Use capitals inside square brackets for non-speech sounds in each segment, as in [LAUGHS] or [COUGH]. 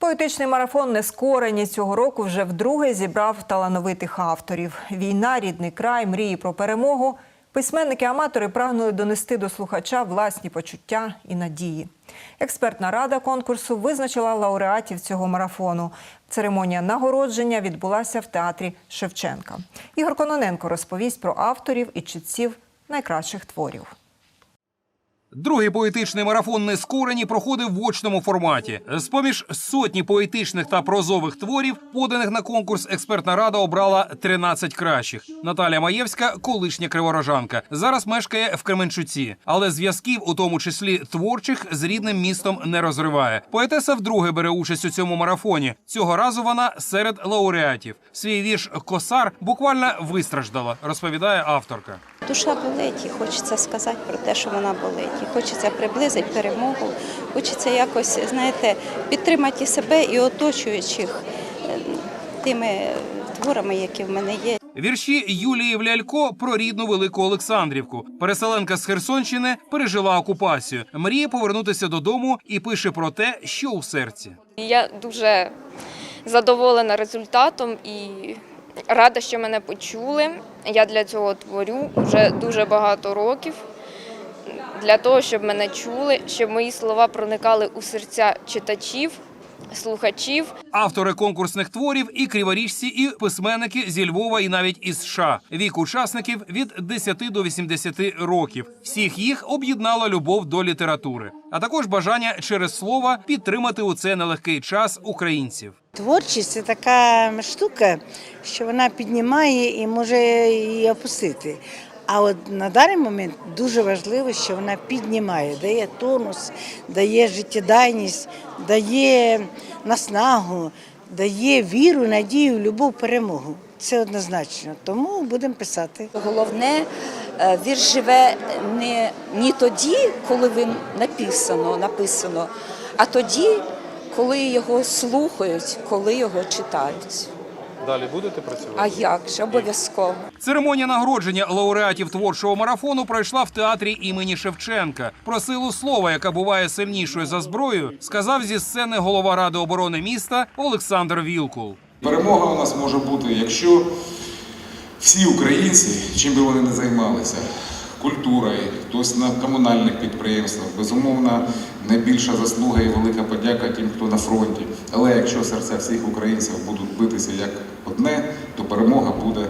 Поетичний марафон Нескорені цього року вже вдруге зібрав талановитих авторів. Війна, рідний край, мрії про перемогу. Письменники-аматори прагнули донести до слухача власні почуття і надії. Експертна рада конкурсу визначила лауреатів цього марафону. Церемонія нагородження відбулася в театрі Шевченка. Ігор Кононенко розповість про авторів і читців найкращих творів. Другий поетичний марафон «Нескорені» проходив в очному форматі. З-поміж сотні поетичних та прозових творів, поданих на конкурс, експертна рада обрала 13 кращих. Наталя Маєвська, колишня криворожанка, зараз мешкає в Кременчуці, але зв'язків, у тому числі творчих, з рідним містом не розриває. Поетеса вдруге бере участь у цьому марафоні. Цього разу вона серед лауреатів. Свій вірш Косар буквально вистраждала, розповідає авторка. Душа болить, і хочеться сказати про те, що вона болить. І хочеться приблизити перемогу, хочеться якось, знаєте, підтримати і себе і оточуючих е, тими творами, які в мене є. Вірші Юлії Влялько про рідну велику Олександрівку. Переселенка з Херсонщини пережила окупацію. Мріє повернутися додому і пише про те, що у серці. Я дуже задоволена результатом і рада, що мене почули. Я для цього творю вже дуже багато років. Для того, щоб мене чули, щоб мої слова проникали у серця читачів, слухачів. Автори конкурсних творів і криворіжці, і письменники зі Львова, і навіть із США. Вік учасників від 10 до 80 років. Всіх їх об'єднала любов до літератури, а також бажання через слово підтримати у цей нелегкий час українців. Творчість це така штука, що вона піднімає і може її опустити. А от на даний момент дуже важливо, що вона піднімає, дає тонус, дає життєдайність, дає наснагу, дає віру, надію, любов, перемогу. Це однозначно. Тому будемо писати. Головне, е, вірш живе не, не тоді, коли він написано, написано, а тоді, коли його слухають, коли його читають. Далі будете працювати? А як же обов'язково? Церемонія нагородження лауреатів творчого марафону пройшла в театрі імені Шевченка. Про силу слова, яка буває сильнішою за зброю, сказав зі сцени голова ради оборони міста Олександр Вілкул. Перемога у нас може бути, якщо всі українці, чим би вони не займалися, культурою, хтось на комунальних підприємствах, безумовно, найбільша заслуга і велика подяка тим, хто на фронті. Але якщо серця всіх українців будуть битися як одне, то перемога буде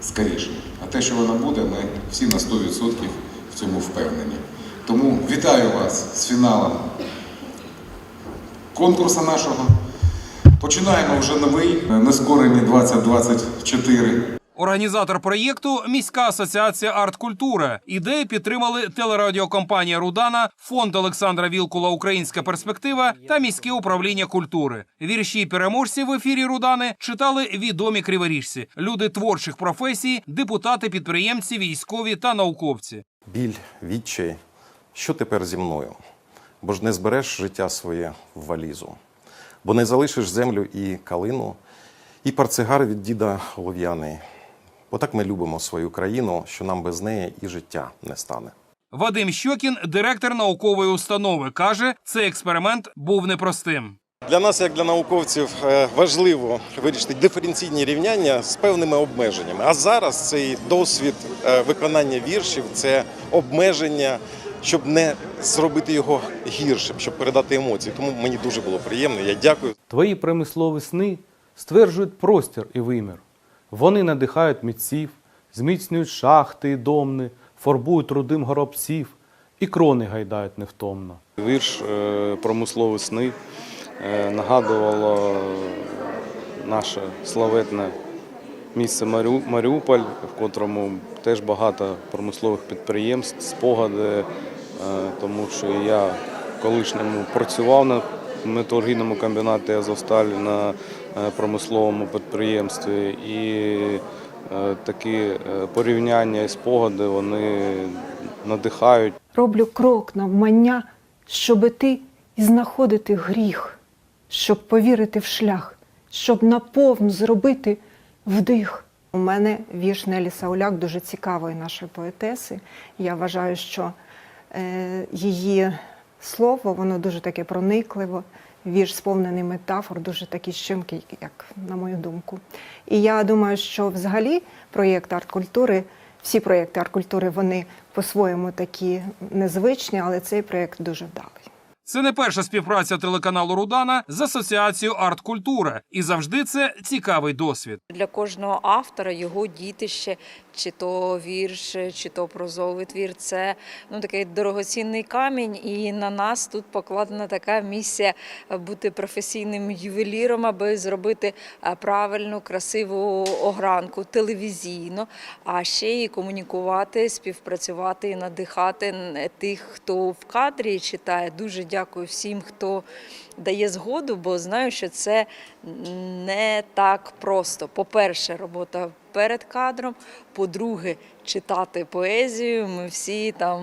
скоріше. А те, що вона буде, ми всі на 100% в цьому впевнені. Тому вітаю вас з фіналом конкурсу нашого. Починаємо вже новий нескорені 2024. Організатор проєкту міська асоціація арт-культура. Ідею підтримали телерадіокомпанія Рудана, фонд Олександра Вілкула Українська перспектива та міське управління культури. Вірші переможців в ефірі Рудани читали відомі криворіжці, люди творчих професій, депутати, підприємці, військові та науковці. біль, відчай. Що тепер зі мною? Бо ж не збереш життя своє в валізу, бо не залишиш землю і калину, і парцигар від діда Лов'яний. Бо так ми любимо свою країну, що нам без неї і життя не стане. Вадим Щокін, директор наукової установи, каже, цей експеримент був непростим. Для нас, як для науковців, е, важливо вирішити диференційні рівняння з певними обмеженнями. А зараз цей досвід е, виконання віршів це обмеження, щоб не зробити його гіршим, щоб передати емоції. Тому мені дуже було приємно. Я дякую. Твої промислові сни стверджують простір і вимір. Вони надихають митців, зміцнюють шахти і домни, фарбують рудим горобців і крони гайдають невтомно. Вірш е, промислові сни е, нагадувало наше славетне місце Маріу- Маріуполь, в котрому теж багато промислових підприємств, спогади, е, тому що я колишньому працював на металургійному комбінаті Азовсталь на е, промисловому підприємстві, і е, такі е, порівняння і спогади вони надихають. роблю крок навмання, щоби ти знаходити гріх, щоб повірити в шлях, щоб наповн зробити вдих. У мене вірш Нелі Сауляк дуже цікавої нашої поетеси. Я вважаю, що її слово воно дуже таке проникливо, вірш сповнений метафор, дуже такий щемкий, як на мою думку. І я думаю, що взагалі проєкт арт-культури, всі проєкти арт-культури, вони по-своєму такі незвичні, але цей проєкт дуже вдалий. Це не перша співпраця телеканалу Рудана з асоціацією арт-культура, і завжди це цікавий досвід. Для кожного автора його дітище, чи то вірш, чи то прозовий твір, це ну такий дорогоцінний камінь. І на нас тут покладена така місія бути професійним ювеліром, аби зробити е, правильну, красиву огранку телевізійно, а ще і комунікувати, співпрацювати і надихати тих, хто в кадрі читає. Дуже дякую всім, хто дає згоду, бо знаю, що це не так просто. По-перше, робота перед кадром. По-друге, читати поезію. Ми всі там,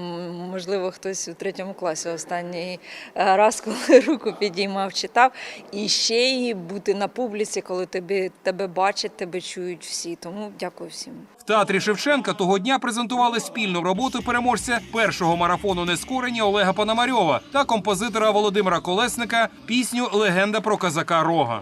можливо, хтось у третьому класі останній е, раз, коли [LAUGHS] руку підіймав, читав. І ще й бути на публіці, коли тебе, тебе бачать, тебе чують всі. Тому дякую всім. В театрі Шевченка того дня презентували спільну роботу переможця першого марафону нескорені Олега Пономарьова та композитора Володимира Колесника пісню Легенда про козака Рога.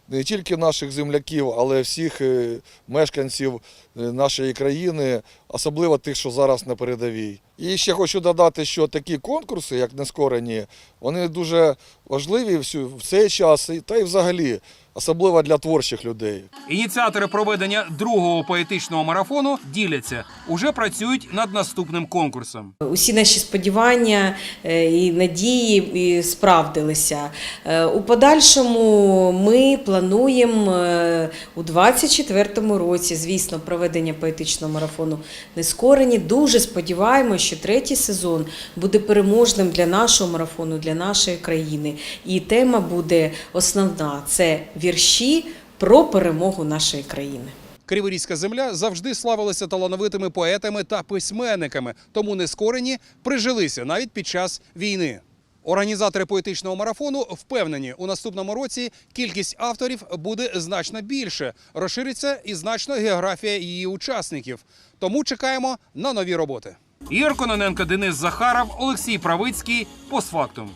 не тільки наших земляків, але всіх е, мешканців е, нашої країни, особливо тих, що зараз на передовій. І ще хочу додати, що такі конкурси, як нескорені, вони дуже важливі всю- в цей час і- та й взагалі, особливо для творчих людей. Ініціатори проведення другого поетичного марафону діляться уже працюють над наступним конкурсом. Усі наші сподівання е, і надії і справдилися. Е, У подальшому ми плануємо е, у 2024 році, звісно, проведення поетичного марафону Нескорені. Дуже сподіваємося, що третій сезон буде переможним для нашого марафону, для нашої країни. І тема буде основна це вірші про перемогу нашої країни. Криворізька земля завжди славилася талановитими поетами та письменниками, тому нескорені прижилися навіть під час війни. Організатори поетичного марафону впевнені, у наступному році кількість авторів буде значно більше. Розшириться і значно географія її учасників. Тому чекаємо на нові роботи. Ігор Кононенко, Денис Захаров, Олексій Правицький. Постфактум.